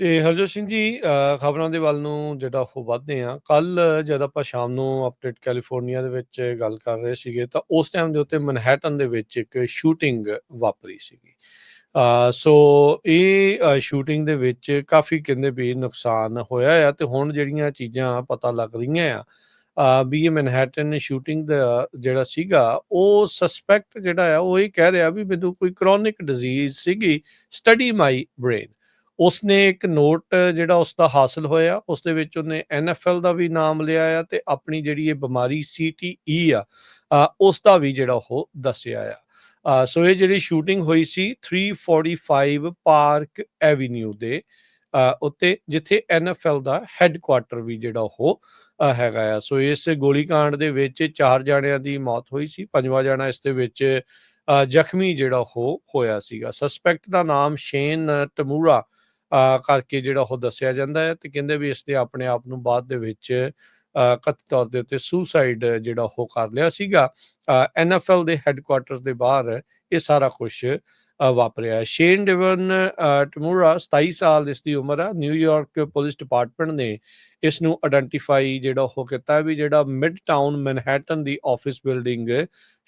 ਤੇ ਹਰਜੋਤ ਸਿੰਘ ਜੀ ਖਬਰਾਂ ਦੇ ਵੱਲ ਨੂੰ ਜਿਹੜਾ ਉਹ ਵੱਧਦੇ ਆ ਕੱਲ ਜਦ ਆਪਾਂ ਸ਼ਾਮ ਨੂੰ ਅਪਡੇਟ ਕੈਲੀਫੋਰਨੀਆ ਦੇ ਵਿੱਚ ਗੱਲ ਕਰ ਰਹੇ ਸੀਗੇ, ਤਾਂ ਉਸ ਟਾਈਮ ਦੇ ਉੱਤੇ ਮਨਹੈਟਨ ਦੇ ਵਿੱਚ ਇੱਕ ਸ਼ੂਟਿੰਗ ਵਾਪਰੀ ਸੀਗੀ। ਸੋ ਇਹ ਸ਼ੂਟਿੰਗ ਦੇ ਵਿੱਚ ਕਾਫੀ ਕਹਿੰਦੇ ਵੀ ਨੁਕਸਾਨ ਹੋਇਆ ਆ ਤੇ ਹੁਣ ਜਿਹੜੀਆਂ ਚੀਜ਼ਾਂ ਪਤਾ ਲੱਗ ਰਹੀਆਂ ਆ ਵੀ ਇਹ ਮਨਹੈਟਨ ਸ਼ੂਟਿੰਗ ਦਾ ਜਿਹੜਾ ਸੀਗਾ, ਉਹ ਸਸਪੈਕਟ ਜਿਹੜਾ ਆ, ਉਹ ਇਹ ਕਹਿ ਰਿਹਾ ਵੀ ਮੈਨੂੰ ਕੋਈ ਕ੍ਰੋਨਿਕ ਡਿਜ਼ੀਜ਼ ਸੀਗੀ ਸਟੱਡੀ ਮਾਈ ਬ੍ਰੇਨ ਉਸਨੇ ਇੱਕ ਨੋਟ ਜਿਹੜਾ ਉਸ ਦਾ ਹਾਸਲ ਹੋਇਆ ਉਸ ਦੇ ਵਿੱਚ ਉਹਨੇ ਐਨਐਫਐਲ ਦਾ ਵੀ ਨਾਮ ਲਿਆ ਆ ਤੇ ਆਪਣੀ ਜਿਹੜੀ ਇਹ ਬਿਮਾਰੀ ਸੀਟੀਈ ਆ ਅ, ਉਸ ਦਾ ਵੀ ਜਿਹੜਾ ਉਹ ਦੱਸਿਆ ਆ। ਸੋ ਇਹ ਜਿਹੜੀ ਸ਼ੂਟਿੰਗ ਹੋਈ ਸੀ 345 ਪਾਰਕ ਐਵੀਨਿਊ ਦੇ ਉੱਤੇ ਜਿੱਥੇ ਐਨਐਫਐਲ ਦਾ ਹੈੱਡਕੁਆਟਰ ਵੀ ਜਿਹੜਾ ਉਹ ਹੈਗਾ ਆ। ਸੋ ਇਸ ਗੋਲੀकांड ਦੇ ਵਿੱਚ ਚਾਰ ਜਣਿਆਂ ਦੀ ਮੌਤ ਹੋਈ ਸੀ ਪੰਜਵਾਂ ਜਣਾ ਇਸ ਦੇ ਵਿੱਚ ਜ਼ਖਮੀ ਜਿਹੜਾ ਉਹ ਹੋਇਆ ਸੀਗਾ। ਸਸਪੈਕਟ ਦਾ ਨਾਮ ਸ਼ੇਨ ਟਮੂਰਾ ਕਰਕੇ ਜਿਹੜਾ ਉਹ ਦੱਸਿਆ ਜਾਂਦਾ ਹੈ ਤੇ ਕਹਿੰਦੇ ਵੀ ਇਸ ਨੇ ਆਪਣੇ ਆਪ ਨੂੰ ਬਾਅਦ ਦੇ ਵਿੱਚ ਅ, ਕਥਿਤ ਤੌਰ ਦੇ ਉੱਤੇ ਸੁਸਾਈਡ ਜਿਹੜਾ ਉਹ ਕਰ ਲਿਆ ਸੀਗਾ। ਐਨਐਫਐਲ ਦੇ ਹੈੱਡਕੁਆਟਰਸ ਦੇ ਬਾਹਰ ਇਹ ਸਾਰਾ ਕੁਝ ਵਾਪਰਿਆ। ਹੈ। ਸ਼ੇਨ ਡਿਵਨ ਟਮੂਰਾ 27 ਸਾਲ ਇਸ ਦੀ ਉਮਰ ਆ। ਨਿਊਯਾਰਕ ਪੁਲਿਸ ਡਿਪਾਰਟਮੈਂਟ ਨੇ ਇਸ ਨੂੰ ਆਇਡੈਂਟੀਫਾਈ ਜਿਹੜਾ ਉਹ ਕੀਤਾ ਵੀ ਜਿਹੜਾ ਮਿਡ ਟਾਊਨ ਮੈਨਹੈਟਨ ਦੀ ਆਫਿਸ ਬਿਲਡਿੰਗ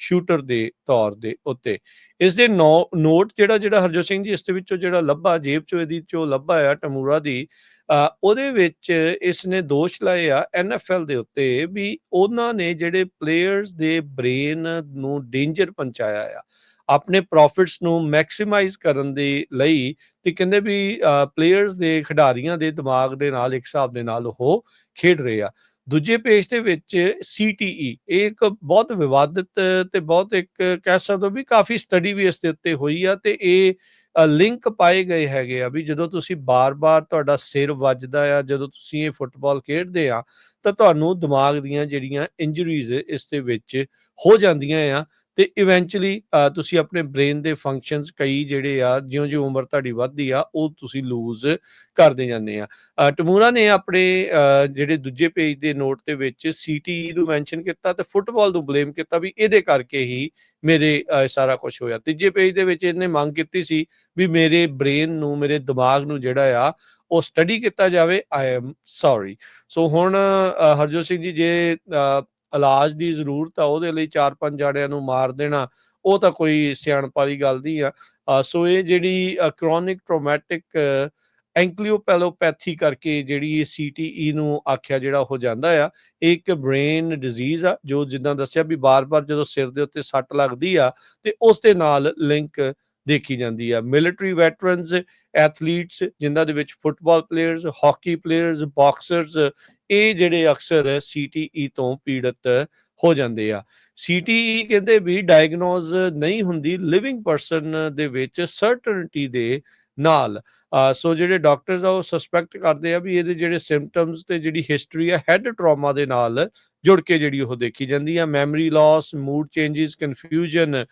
ਸ਼ੂਟਰ ਦੇ ਤੌਰ ਦੇ ਉੱਤੇ। ਇਸ ਦੇ ਨੋਟ ਜਿਹੜਾ ਜਿਹੜਾ ਹਰਜੋਤ ਸਿੰਘ ਜੀ ਇਸ ਦੇ ਵਿੱਚੋਂ ਜਿਹੜਾ ਲੱਭਾ ਜੇਬ ਚੋਂ ਇਹਦੀ ਚੋਂ ਲੱਭਾ ਆ ਟਮੂਰਾ ਦੀ ਅ, ਉਹਦੇ ਵਿੱਚ ਇਸ ਨੇ ਦੋਸ਼ ਲਾਏ ਆ ਐਨਐਫਐਲ ਦੇ ਉੱਤੇ ਵੀ ਉਹਨਾਂ ਨੇ ਜਿਹੜੇ ਪਲੇਅਰਸ ਦੇ ਬ੍ਰੇਨ ਨੂੰ ਡੇਂਜਰ ਪਹੁੰਚਾਇਆ ਆ। ਆਪਣੇ ਪ੍ਰੋਫਿਟਸ ਨੂੰ ਮੈਕਸਿਮਾਈਜ਼ ਕਰਨ ਦੇ ਲਈ ਤੇ ਕਹਿੰਦੇ ਵੀ ਪਲੇਅਰਸ ਦੇ, ਖਿਡਾਰੀਆਂ ਦੇ ਦਿਮਾਗ ਦੇ ਨਾਲ, ਇੱਕ ਹਿਸਾਬ ਦੇ ਨਾਲ ਉਹ ਖੇਡ ਰਹੇ ਆ। ਦੂਜੇ ਪੇਜ ਦੇ ਵਿੱਚ ਸੀਟੀਈ ਇਹ ਇੱਕ ਬਹੁਤ ਵਿਵਾਦਿਤ ਤੇ ਬਹੁਤ ਇੱਕ ਕਹਿ ਸਕਦੇ ਹੋ ਵੀ ਕਾਫੀ ਸਟੱਡੀ ਵੀ ਇਸ ਦੇ ਉੱਤੇ ਹੋਈ ਆ ਤੇ ਇਹ ਲਿੰਕ ਪਾਏ ਗਏ ਹੈਗੇ ਆ ਵੀ ਜਦੋਂ ਤੁਸੀਂ ਬਾਰ-ਬਾਰ ਤੁਹਾਡਾ ਸਿਰ ਵੱਜਦਾ ਆ, ਜਦੋਂ ਤੁਸੀਂ ਇਹ ਫੁੱਟਬਾਲ ਖੇਡਦੇ ਆ, ਤਾਂ ਤੁਹਾਨੂੰ ਦਿਮਾਗ ਦੀਆਂ ਜਿਹੜੀਆਂ ਇੰਜਰੀਜ਼ ਇਸ ਦੇ ਵਿੱਚ ਹੋ ਜਾਂਦੀਆਂ ਆ। ਤੇ ਇਵੈਂਚੁਅਲੀ ਤੁਸੀਂ ਆਪਣੇ ਬ੍ਰੇਨ ਦੇ ਫੰਕਸ਼ਨਸ ਕਈ ਜਿਹੜੇ ਆ, ਜਿਉਂ-ਜਿਉਂ ਉਮਰ ਤੁਹਾਡੀ ਵੱਧਦੀ ਆ, ਉਹ ਤੁਸੀਂ ਲੂਜ਼ ਕਰਦੇ ਜਾਂਦੇ ਆ। ਟਮੂਰਾ ਨੇ ਆਪਣੇ ਜਿਹੜੇ ਦੂਜੇ ਪੇਜ ਦੇ ਨੋਟ ਦੇ ਵਿੱਚ ਸੀਟੀਈ ਨੂੰ ਮੈਂਸ਼ਨ ਕੀਤਾ ਤੇ ਫੁੱਟਬਾਲ ਨੂੰ ਬਲੇਮ ਕੀਤਾ ਵੀ ਇਹਦੇ ਕਰਕੇ ਹੀ ਮੇਰੇ ਸਾਰਾ ਕੁਝ ਹੋਇਆ। ਤੀਜੇ ਪੇਜ ਦੇ ਵਿੱਚ ਇਹਨੇ ਮੰਗ ਕੀਤੀ ਸੀ ਵੀ ਮੇਰੇ ਬ੍ਰੇਨ ਨੂੰ, ਮੇਰੇ ਦਿਮਾਗ ਨੂੰ ਜਿਹੜਾ ਆ, ਉਹ ਸਟੱਡੀ ਕੀਤਾ ਜਾਵੇ। ਆਈ ਐਮ ਸੌਰੀ ਸੋ ਹੁਣ ਹਰਜੋਤ ਸਿੰਘ ਜੀ, ਜੇ ਇਲਾਜ ਦੀ ਜ਼ਰੂਰਤ ਆ, ਉਹਦੇ ਲਈ ਚਾਰ ਪੰਜ ਜਾੜਿਆਂ ਨੂੰ ਮਾਰ ਦੇਣਾ, ਉਹ ਤਾਂ ਕੋਈ ਸਿਆਣਪ ਵਾਲੀ ਗੱਲ ਨਹੀਂ ਆ। ਸੋ ਇਹ ਜਿਹੜੀ ਕ੍ਰੋਨਿਕ ਟ੍ਰੋਮੈਟਿਕ ਐਂਕਲੀਓਪੈਲੋਪੈਥੀ ਕਰਕੇ ਜਿਹੜੀ ਇਹ ਸੀਟੀਈ ਨੂੰ ਆਖਿਆ ਜਿਹੜਾ ਹੋ ਜਾਂਦਾ ਆ, ਇਹ ਇੱਕ ਬ੍ਰੇਨ ਡਿਜ਼ੀਜ਼ ਆ, ਜੋ ਜਿੱਦਾਂ ਦੱਸਿਆ ਵੀ ਬਾਰ-ਬਾਰ ਜਦੋਂ ਸਿਰ ਦੇ ਉੱਤੇ ਸੱਟ ਲੱਗਦੀ ਆ, ਤੇ ਉਸ ਦੇ ਨਾਲ ਲਿੰਕ ਦੇਖੀ ਜਾਂਦੀ ਆ। ਮਿਲਟਰੀ ਵੈਟਰਨਸ ਐਥਲੀਟਸ ਜਿਨ੍ਹਾਂ ਦੇ ਵਿੱਚ football players hockey players boxers ਇਹ ਜਿਹੜੇ ਅਕਸਰ ਸੀਟੀਈ ਤੋਂ ਪੀੜਤ ਹੋ ਜਾਂਦੇ ਆ। ਸੀਟੀਈ ਕਹਿੰਦੇ ਵੀ ਡਾਇਗਨੋਸ ਨਹੀਂ ਹੁੰਦੀ ਲਿਵਿੰਗ ਪਰਸਨ ਦੇ ਵਿੱਚ ਸਰਟਨਟੀ ਦੇ ਨਾਲ। ਸੋ ਜਿਹੜੇ ਡਾਕਟਰਸ ਆ, ਉਹ ਸਸਪੈਕਟ ਕਰਦੇ ਆ ਵੀ ਇਹਦੇ ਜਿਹੜੇ ਸਿੰਪਟਮਸ ਤੇ ਜਿਹੜੀ ਹਿਸਟਰੀ ਆ ਹੈਡ ਟਰਾਮਾ ਦੇ ਨਾਲ ਜੁੜ ਕੇ ਜਿਹੜੀ ਉਹ ਦੇਖੀ ਜਾਂਦੀ ਆ। Memory loss mood changes confusion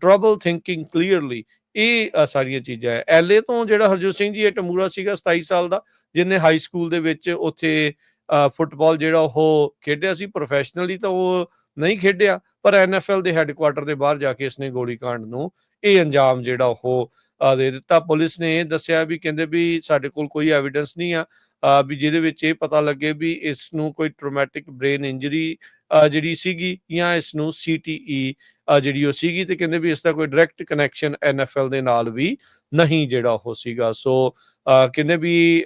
trouble thinking clearly ਇਹ ਸਾਰੀਆਂ ਚੀਜ਼ਾਂ ਹੈ। ਐਲਏ ਤੋਂ ਜਿਹੜਾ ਹਰਜੋਤ ਸਿੰਘ ਜੀ, ਇਹ ਟਮੂਰਾ ਸੀਗਾ 27 ਸਾਲ ਦਾ, ਜਿਹਨੇ ਹਾਈ ਸਕੂਲ ਦੇ ਵਿੱਚ ਉੱਥੇ ਫੁੱਟਬਾਲ ਜਿਹੜਾ ਉਹ ਖੇਡਿਆ ਸੀ। ਪ੍ਰੋਫੈਸ਼ਨਲੀ ਤਾਂ ਉਹ ਨਹੀਂ ਖੇਡਿਆ, ਪਰ ਐਨਐਫਐਲ ਦੇ ਹੈੱਡਕੁਆਟਰ ਦੇ ਬਾਹਰ ਜਾ ਕੇ ਇਸਨੇ ਗੋਲੀकांड ਨੂੰ ਇਹ ਅੰਜਾਮ ਜਿਹੜਾ ਉਹ ਦੇ ਦਿੱਤਾ। ਪੁਲਿਸ ਨੇ ਇਹ ਦੱਸਿਆ ਵੀ ਕਹਿੰਦੇ ਵੀ ਸਾਡੇ ਕੋਲ ਕੋਈ ਐਵੀਡੈਂਸ ਨਹੀਂ ਆ ਵੀ ਜਿਹਦੇ ਵਿੱਚ ਇਹ ਪਤਾ ਲੱਗੇ ਵੀ ਇਸ ਨੂੰ ਕੋਈ ਟਰੋਮੈਟਿਕ ਬ੍ਰੇਨ ਇੰਜਰੀ ਜਿਹੜੀ ਸੀਗੀ ਜਾਂ ਇਸ ਨੂੰ ਸੀਟੀਈ ਜਿਹੜੀ ਉਹ ਸੀਗੀ ਤੇ ਕਹਿੰਦੇ ਵੀ ਇਸ ਦਾ ਕੋਈ ਡਾਇਰੈਕਟ ਕਨੈਕਸ਼ਨ ਐਨਐਫਐਲ ਦੇ ਨਾਲ ਵੀ ਨਹੀਂ ਜਿਹੜਾ ਉਹ ਸੀਗਾ। ਸੋ ਕਹਿੰਦੇ ਵੀ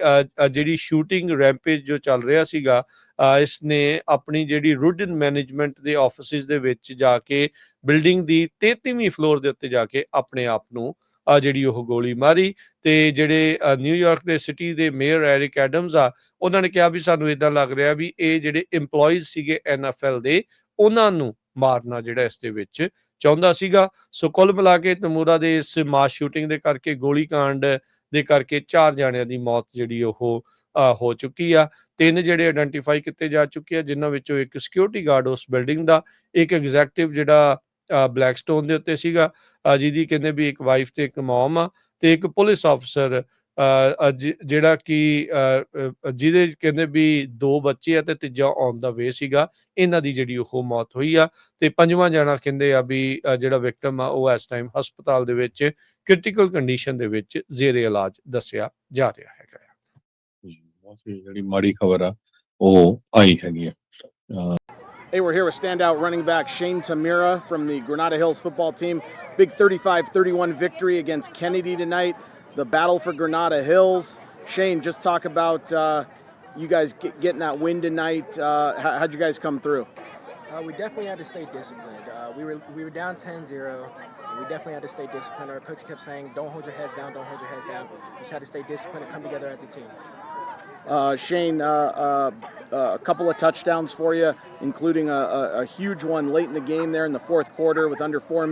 ਜਿਹੜੀ ਸ਼ੂਟਿੰਗ ਰੈਂਪੇਜ ਜੋ ਚੱਲ ਰਿਹਾ ਸੀਗਾ ਅ, ਇਸ ਨੇ ਆਪਣੀ ਜਿਹੜੀ ਰੂਡਨ ਮੈਨੇਜਮੈਂਟ ਦੇ ਆਫਿਸਿਸ ਦੇ ਵਿੱਚ ਜਾ ਕੇ ਬਿਲਡਿੰਗ ਦੀ 33ਵੀਂ ਫਲੋਰ ਦੇ ਉੱਤੇ ਜਾ ਕੇ ਆਪਣੇ ਆਪ ਨੂੰ ਅ, ਜਿਹੜੀ ਉਹ ਗੋਲੀ ਮਾਰੀ ਤੇ ਜਿਹੜੇ ਅ, ਨਿਊਯਾਰਕ ਦੇ ਸਿਟੀ ਦੇ ਮੇਅਰ ਐਰਿਕ ਐਡਮਸ ਆ ਉਹਨਾਂ ਨੇ ਕਿਹਾ ਵੀ ਸਾਨੂੰ ਇਦਾਂ ਲੱਗ ਰਿਹਾ ਵੀ ਇਹ ਜਿਹੜੇ EMPLOYEES ਸੀਗੇ ਐਨਐਫਐਲ ਦੇ ਉਹਨਾਂ ਨੂੰ ਮਾਰਨਾ ਜਿਹੜਾ ਇਸ ਦੇ ਵਿੱਚ ਚਾਹੁੰਦਾ ਸੀਗਾ। ਸੋ ਕੁੱਲ ਮਿਲਾ ਕੇ ਤਮੂਰਾ ਦੇ ਇਸ ਮਾਸ ਸ਼ੂਟਿੰਗ ਦੇ ਕਰਕੇ ਗੋਲੀ ਕਾਂਡ ਦੇ ਕਰਕੇ ਚਾਰ ਜਾਣਿਆਂ ਦੀ ਮੌਤ ਜਿਹੜੀ ਉਹ ਹੋ ਚੁੱਕੀ ਆ। ਤਿੰਨ ਜਿਹੜੇ ਆਇਡੈਂਟੀਫਾਈ ਕੀਤੇ ਜਾ ਚੁੱਕੇ ਆ ਜਿਨ੍ਹਾਂ ਵਿੱਚੋਂ ਇੱਕ ਸਿਕਿਉਰਿਟੀ ਗਾਰਡ ਉਸ ਬਿਲਡਿੰਗ ਦਾ ਇੱਕ ਐਗਜ਼ੈਕਟਿਵ ਜਿਹੜਾ ਬਲੈਕਸਟੋਨ ਦੇ ਉੱਤੇ ਸੀਗਾ। ਜਿਹਦੀ ਕਹਿੰਦੇ ਵੀ ਇੱਕ ਵਾਈਫ ਤੇ ਇੱਕ ਮਮ ਆ ਤੇ ਇੱਕ ਪੁਲਿਸ ਅਫਸਰ ਜਿਹੜਾ ਕਿ ਜਿਹਦੇ ਕਹਿੰਦੇ ਵੀ ਦੋ ਬੱਚੇ ਆ ਤੇ ਤੀਜਾ ਔਨ ਦਾ ਵੇ ਸੀਗਾ, ਇਹਨਾਂ ਦੀ ਜਿਹੜੀ ਉਹ ਮੌਤ ਹੋਈ ਆ ਤੇ ਪੰਜਵਾਂ ਜਣਾ ਕਹਿੰਦੇ ਆ ਵੀ ਜਿਹੜਾ ਵਿਕਟਮ ਆ ਉਹ ਇਸ ਟਾਈਮ ਹਸਪਤਾਲ ਦੇ ਵਿੱਚ ਕ੍ਰਿਟੀਕਲ ਕੰਡੀਸ਼ਨ ਦੇ ਵਿੱਚ ਜ਼ੇਰੇ ਇਲਾਜ ਦੱਸਿਆ ਜਾ ਰਿਹਾ ਹੈਗਾ ਬਹੁਤ ਹੀ ਜਿਹੜੀ ਮਾੜੀ ਖਬਰ ਆ, ਉਹ ਆਈ ਹੈਗੀ ਆ। Hey, we're here with standout running back Shane Tamira from the Granada Hills football team. Big 35 31 victory against Kennedy tonight. The battle for Granada Hills. Shane, just talk about uh, you guys get, getting that win tonight. Uh, how, how'd you guys come through? Uh, we definitely had to stay disciplined. Uh, we were we were down 10-0. We definitely had to stay disciplined. Our coach kept saying, "Don't hold your heads down. Don't hold your heads down." We just had to stay disciplined and come together as a team. Uh, Shane, uh, uh, uh, a couple of touchdowns for you, including a, a, a huge one late in the game there in the fourth quarter with under four minutes.